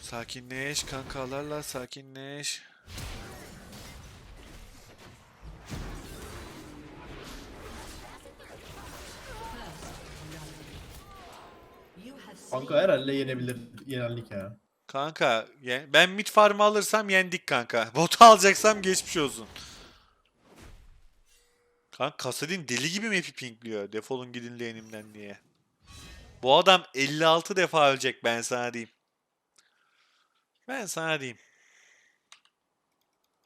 Sakinleş kankalarla sakinleş. Kanka herhalde yenebilir yenerlik ya. Kanka ben mid farmı alırsam yendik kanka. Botu alacaksam geçmiş olsun. Kanka Kasadin deli gibi map'i pinkliyor. Defolun gidin lane'imden diye. Bu adam 56 defa ölecek ben sana diyeyim. Ben sana diyeyim.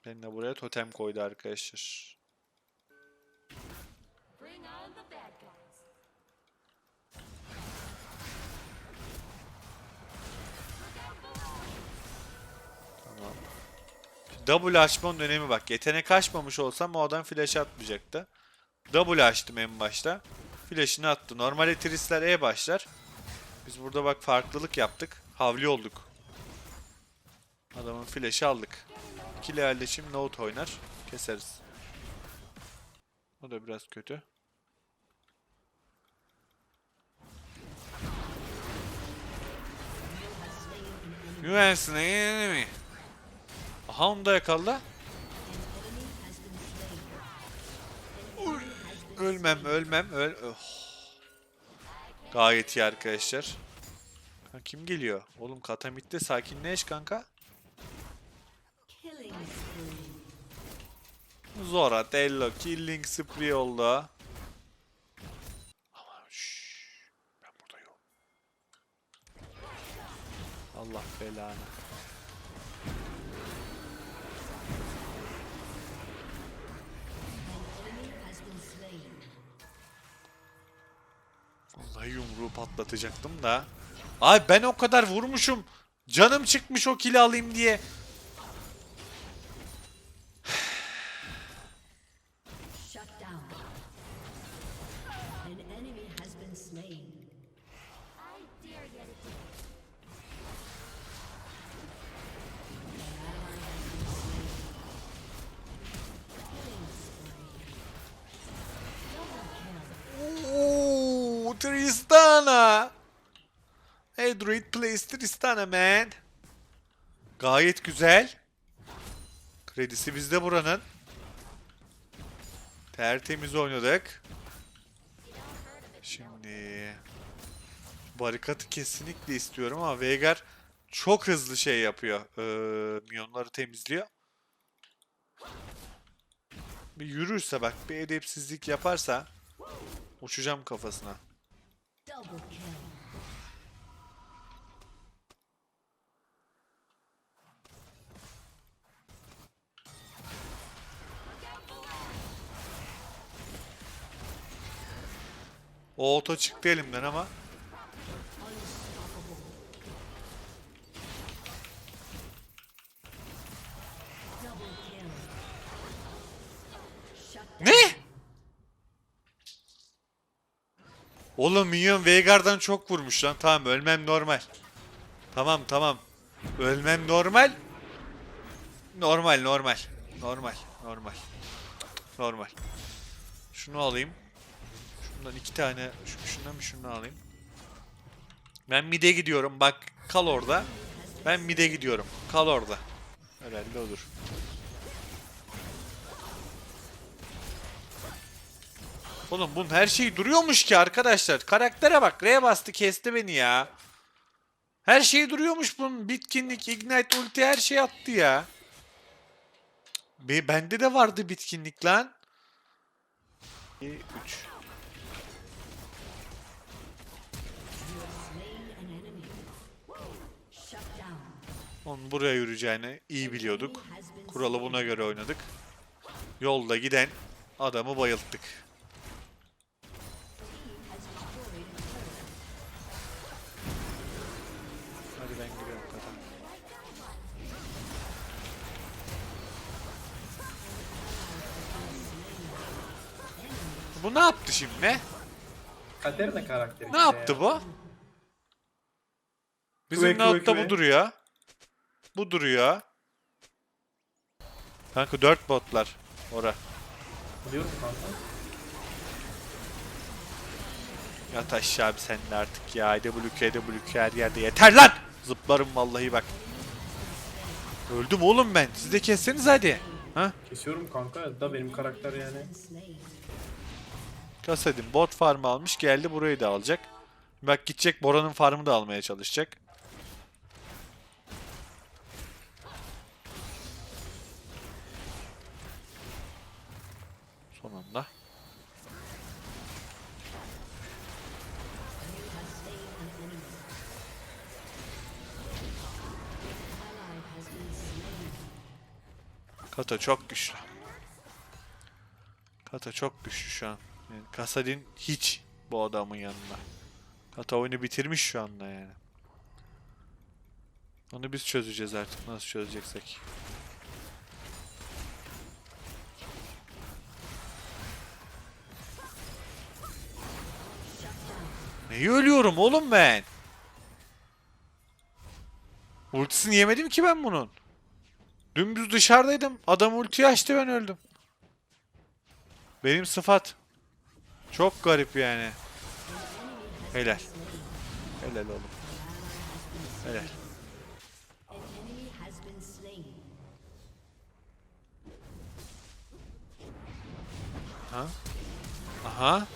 Ben de buraya totem koydu arkadaşlar. Tamam. Double açmanın önemi bak. Yetenek açmamış olsam o adam flash atmayacaktı. Double açtım en başta. Flash'ını attı. Normalde Tristler E başlar. Biz burada bak farklılık yaptık. Havli olduk. Adamın flash'ı aldık. İki level'de şimdi note oynar. Keseriz. O da biraz kötü. Slain enemy. Aha onu da yakala. Ölmem, ölmem, öl... Oh. Gayet iyi arkadaşlar. Ha, kim geliyor? Oğlum Katamitte sakinleş kanka. Zora, Dello, Killing Spree oldu. Ama şşş, ben burada yok. Allah belanı. Vallahi yumruğu patlatacaktım da. Ay ben o kadar vurmuşum. Canım çıkmış o kili alayım diye. Tristana. Hey Druid plays Tristana man. Gayet güzel. Kredisi bizde buranın. Tertemiz oynadık. Şimdi barikatı kesinlikle istiyorum ama Veigar çok hızlı şey yapıyor. Ee, milyonları temizliyor. Bir yürürse bak bir edepsizlik yaparsa uçacağım kafasına. O oto çıktı elimden ama. Double kill. Ne? Oğlum minyon Veigar'dan çok vurmuş lan. Tamam ölmem normal. Tamam tamam. Ölmem normal. Normal normal. Normal normal. Normal. Şunu alayım. Şundan iki tane. şu- Şundan bir şunu alayım. Ben mide gidiyorum. Bak kal orada. Ben mide gidiyorum. Kal orada. Herhalde olur. Oğlum bunun her şeyi duruyormuş ki arkadaşlar. Karaktere bak. R bastı kesti beni ya. Her şey duruyormuş bunun. Bitkinlik, Ignite, ulti her şey attı ya. Be bende de vardı bitkinlik lan. 2, 3. Slain an enemy. Shut down. Onun buraya yürüyeceğini iyi biliyorduk. Kuralı buna göre oynadık. Yolda giden adamı bayılttık. Ben giriyorum kata. Bu ne yaptı şimdi? Katerina karakteri Ne işte yaptı ya. bu? Bizim notta kıve. bu duruyor. Bu duruyor. Kanka 4 botlar. Ora. Biliyorum kanka. Yat aşağı abi sen de artık ya. WK WK her yerde yeter lan. Zıplarım vallahi bak. Öldüm oğlum ben. Siz de kesseniz hadi. Ha? Kesiyorum kanka da benim karakter yani. Kasadin bot farmı almış geldi burayı da alacak. Bak gidecek Bora'nın farmı da almaya çalışacak. Kata çok güçlü. Kata çok güçlü şu an. Yani Kasadin hiç bu adamın yanında. Kata oyunu bitirmiş şu anda yani. Onu biz çözeceğiz artık. Nasıl çözeceksek. Neyi ölüyorum oğlum ben? Ultisini yemedim ki ben bunun. Dümdüz dışarıdaydım. Adam ultiyi açtı ben öldüm. Benim sıfat. Çok garip yani. Helal. Helal oğlum. Helal. Slain. Aha.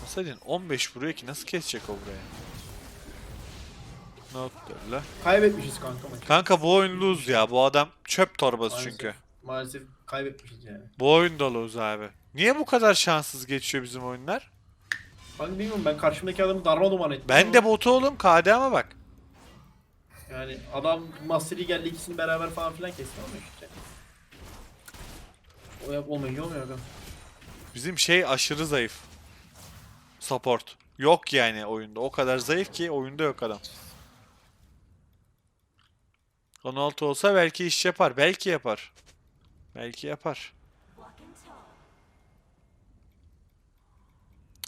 Masadin 15 vuruyor ki nasıl kesecek o buraya? Not la. Kaybetmişiz kanka maçı. Kanka bu oyun lose ya. Bu adam çöp torbası Maalesef. çünkü. Maalesef kaybetmişiz yani. Bu oyun da lose abi. Niye bu kadar şanssız geçiyor bizim oyunlar? Ben bilmiyorum ben karşımdaki adamı darma duman ettim. Ben ama de botu oğlum KD'ma bak. Yani adam Master'i geldi ikisini beraber falan filan kesti ama işte. O yap olmayınca olmuyor aga. Bizim şey aşırı zayıf. Support. Yok yani oyunda. O kadar zayıf ki oyunda yok adam. 16 olsa belki iş yapar. Belki yapar. Belki yapar.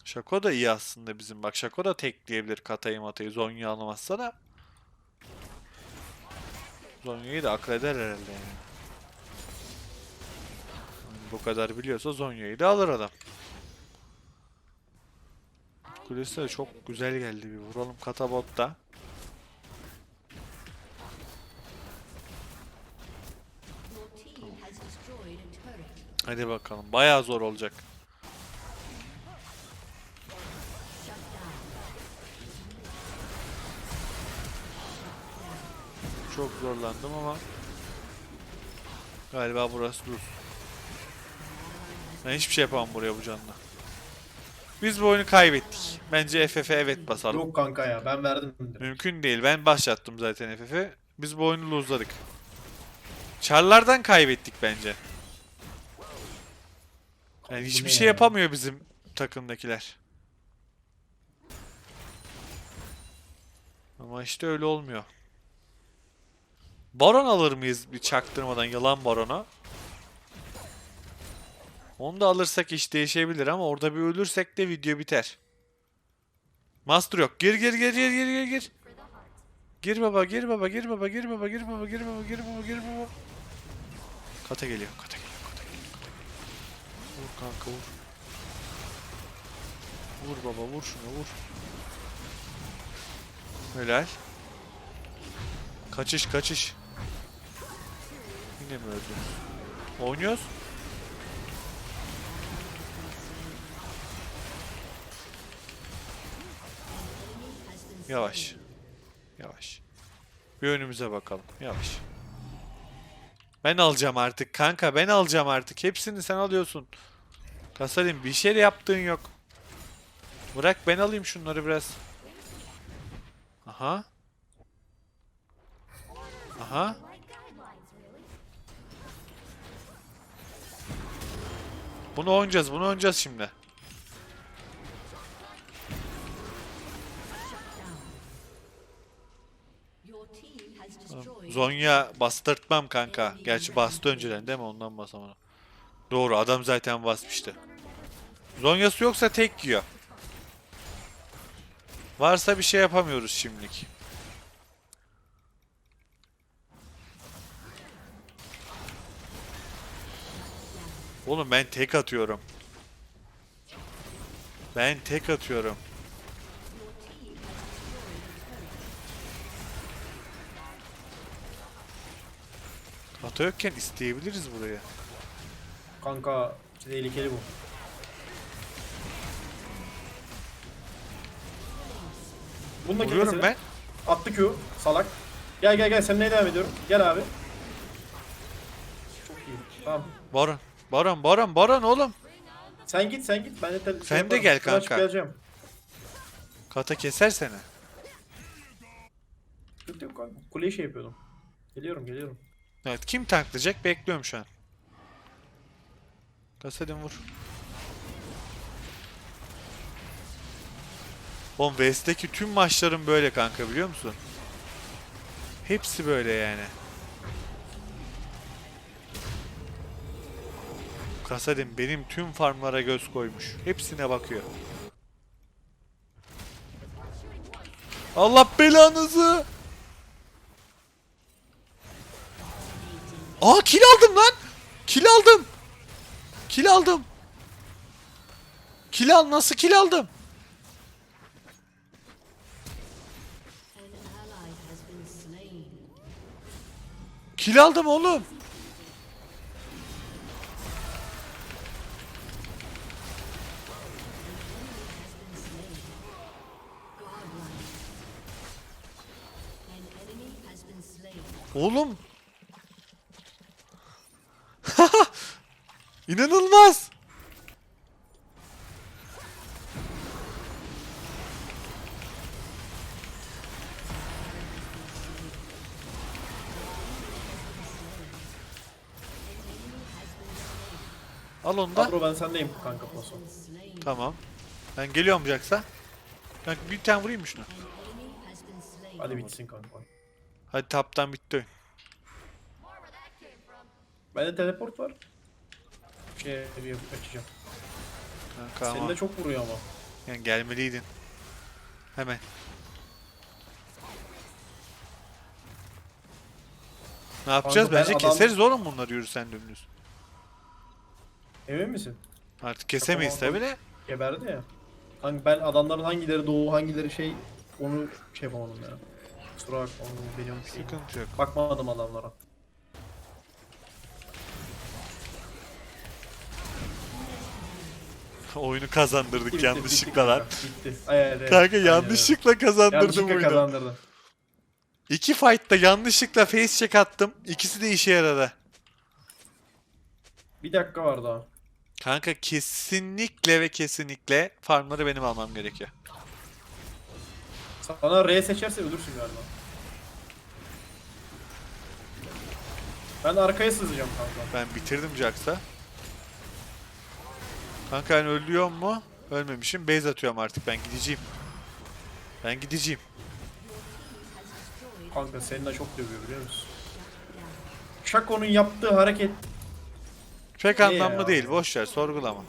Şako da iyi aslında bizim. Bak Şako da tekleyebilir Katayı Matayı. Zonya'yı alamazsa da. Zonya'yı da akleder herhalde yani. Bu kadar biliyorsa Zonya'yı da alır adam. Kulesi de çok güzel geldi bir vuralım Katabotta. Hadi bakalım bayağı zor olacak. Çok zorlandım ama galiba burası dur. Ben hiçbir şey yapamam buraya bu canla. Biz bu oyunu kaybettik. Bence FF'e evet basalım. Yok kanka ya ben verdim. Mümkün değil. Ben başlattım zaten FF'e. Biz bu oyunu luzladık. Çarlardan kaybettik bence. Yani hiçbir şey ya? yapamıyor bizim takımdakiler. Ama işte öyle olmuyor. Baron alır mıyız bir çaktırmadan yalan barona? Onu da alırsak iş değişebilir ama orada bir ölürsek de video biter. Master yok. Gir gir gir gir gir gir gir. Gir baba gir baba gir baba gir baba gir baba gir baba gir baba gir baba. Kata geliyor kata geliyor kata geliyor. Kata geliyor. Vur kanka vur. Vur baba vur şunu vur. Helal. Kaçış kaçış. Yine mi öldü? Oynuyoruz. Yavaş. Yavaş. Bir önümüze bakalım. Yavaş. Ben alacağım artık kanka. Ben alacağım artık. Hepsini sen alıyorsun. Kasalim bir şey yaptığın yok. Bırak ben alayım şunları biraz. Aha. Aha. Bunu oynayacağız. Bunu oynayacağız şimdi. Zonya bastırtmam kanka. Gerçi bastı önceden değil mi? Ondan basamana. Doğru adam zaten basmıştı. Zonyası yoksa tek yiyor. Varsa bir şey yapamıyoruz şimdilik. Oğlum ben tek atıyorum. Ben tek atıyorum. Ata yokken isteyebiliriz burayı. Kanka tehlikeli bu. Bunu da Vuruyorum ben. Attı Q. Salak. Gel gel gel sen neye devam ediyorum? Gel abi. Çok iyi. Tamam. Baron. Baron, Baron, Baron oğlum. Sen git sen git. Ben de tel- Sen de yaparım. gel kanka. geleceğim. Kata keser seni. Yok yok kanka. Kuleyi şey yapıyordum. Geliyorum geliyorum. Evet kim tanklayacak bekliyorum şu an. Kasadin vur. Oğlum West'teki tüm maçlarım böyle kanka biliyor musun? Hepsi böyle yani. Kasadin benim tüm farmlara göz koymuş. Hepsine bakıyor. Allah belanızı! Aa kill aldım lan. Kill aldım. Kill aldım. Kill al nasıl kill aldım? Kill aldım oğlum. Oğlum. İnanılmaz. Al onu da. Kadro ben sendeyim kanka. Slain. Tamam. Ben geliyorum Jax'a. Kanka bir tane vurayım mı şuna? Hadi bitsin kanka. Hadi taptan bitti oyun. Bende teleport var. Şey bir açacağım. Kanka Seni ama de çok vuruyor ama. yani gelmeliydin. Hemen. Ne yapacağız? ben Bence adam- keseriz oğlum bunları yürüsen dümdüz. Emin misin? Artık kesemeyiz Tamam, tabi de. Geberdi ya. Hangi ben adamların hangileri doğu hangileri şey onu şey yapamadım ya. Kusura bakma onu şey. Sıkıntı yok. Bakmadım adamlara. Oyunu kazandırdık Bitti, yanlışlıkla bitti lan. kanka, Bitti. Ay, ay, ay. Kanka yanlışlıkla kazandırdım Yanlışlıkla oyunu. kazandırdım. İki fight'ta yanlışlıkla face check attım. İkisi de işe yaradı. Bir dakika var daha. Kanka kesinlikle ve kesinlikle farmları benim almam gerekiyor. Sana R seçerse ölürsün galiba. Ben arkaya sızacağım kanka. Ben bitirdim Jax'a. Kanka ben ölüyor mu? Ölmemişim. Base atıyorum artık. Ben gideceğim. Ben gideceğim. Kanka de çok dövüyor biliyor musun? Şako'nun yaptığı hareket Pek anlamlı ya? değil. Boş ver. Sorgulama.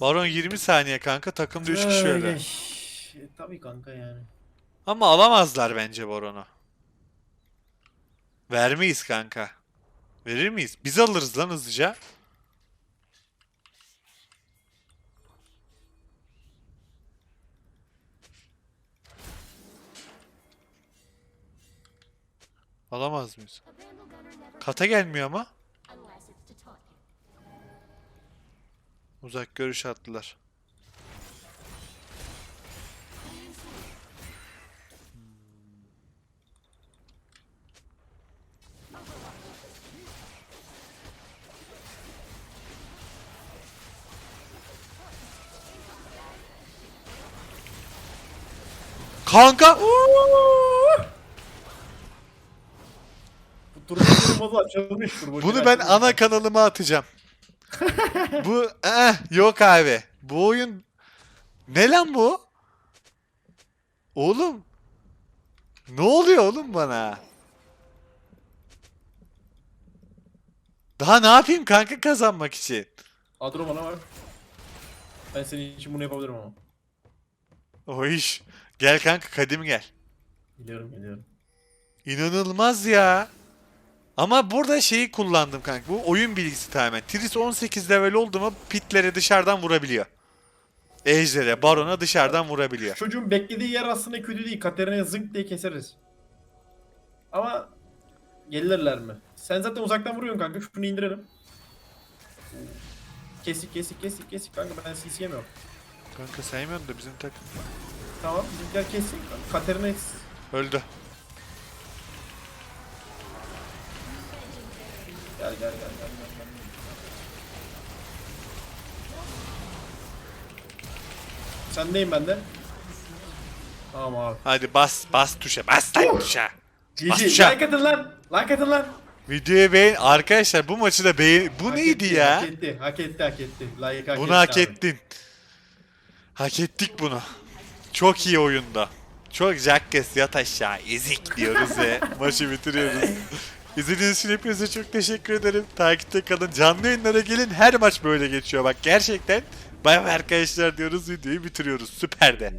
Baron 20 saniye kanka. Takımda 3 kişi. Öyle. E, Tabii kanka yani. Ama alamazlar bence Baron'u. Vermeyiz kanka. Verir miyiz? Biz alırız lan hızlıca. Alamaz mıyız? Kata gelmiyor ama. Uzak görüş attılar. Kanka! Bunu ben ana kanalıma atacağım. bu eh, yok abi. Bu oyun ne lan bu? Oğlum ne oluyor oğlum bana? Daha ne yapayım kanka kazanmak için? Adro bana var. Ben senin için bunu yapabilirim ama. O iş. Gel kanka kadim gel. Biliyorum biliyorum. İnanılmaz ya. Ama burada şeyi kullandım kanka. Bu oyun bilgisi tamamen. Tris 18 level oldu mu pitlere dışarıdan vurabiliyor. Ejder'e, Baron'a dışarıdan vurabiliyor. Çocuğun beklediği yer aslında kötü değil. Katerina'yı zınk diye keseriz. Ama gelirler mi? Sen zaten uzaktan vuruyorsun kanka. Şunu indirelim. Kesik kesik kesik kesik kanka ben CC yemiyorum. Kanka sevmiyorum da bizim takım. Tamam bizimkiler kessin. Katerina Öldü. Gel gel gel gel. gel, gel. Sendeyim ben de. Tamam abi. Hadi bas, bas tuşa, bas lan tuşa. GG. Bas tuşa. Like atın lan. Like atın lan. Videoyu beğen. Arkadaşlar bu maçı da beğen. Bu Hak neydi etti, ya? Hak etti, hak etti, hak etti. Like hak Bunu etti hak abi. ettin. Hak ettik bunu. Çok iyi oyunda. Çok Jackes yat aşağı ezik diyoruz ve maçı bitiriyoruz. İzlediğiniz için hepinize çok teşekkür ederim. Takipte kalın. Canlı yayınlara gelin. Her maç böyle geçiyor. Bak gerçekten. Bay bay arkadaşlar diyoruz. Videoyu bitiriyoruz. Süper de.